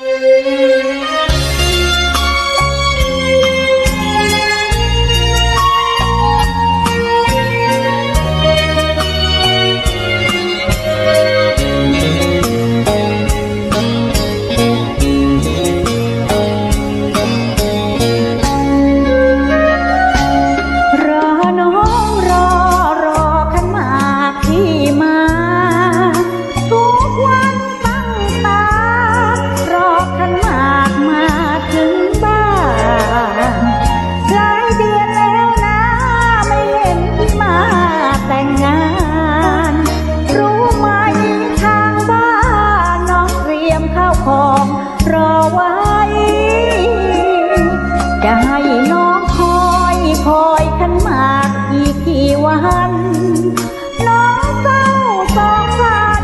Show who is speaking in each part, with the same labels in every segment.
Speaker 1: ร วันน้องเศร้าสองวัน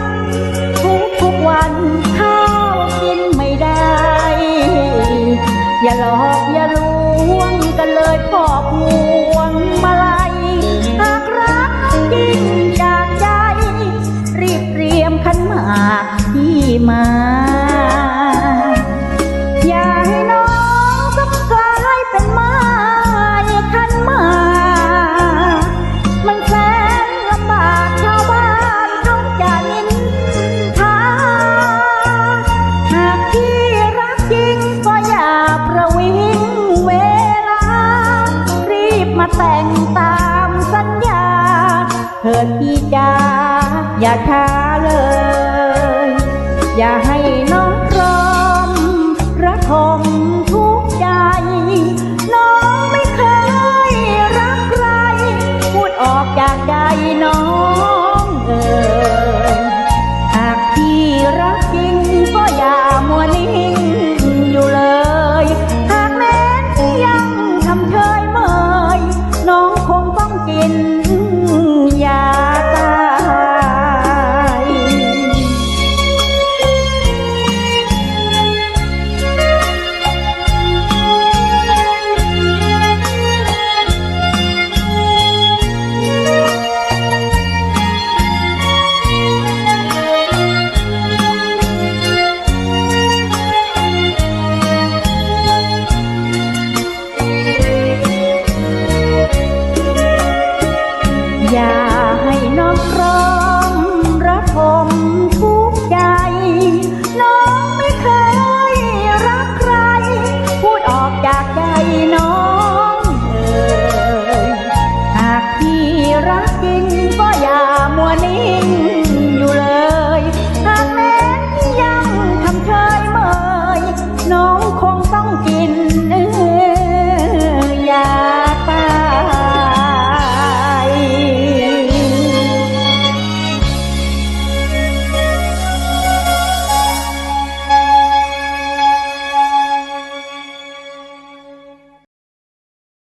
Speaker 1: ทุกทุกวันข้าวกินไม่ได้ อย่าหลอกอย่าลวงกันเลยพ่อพู อย่าท้าเลย อย่าให้น้องครมระทมทุกใจ น้องไม่เคยรักใคร พูดออกจากใจน้อง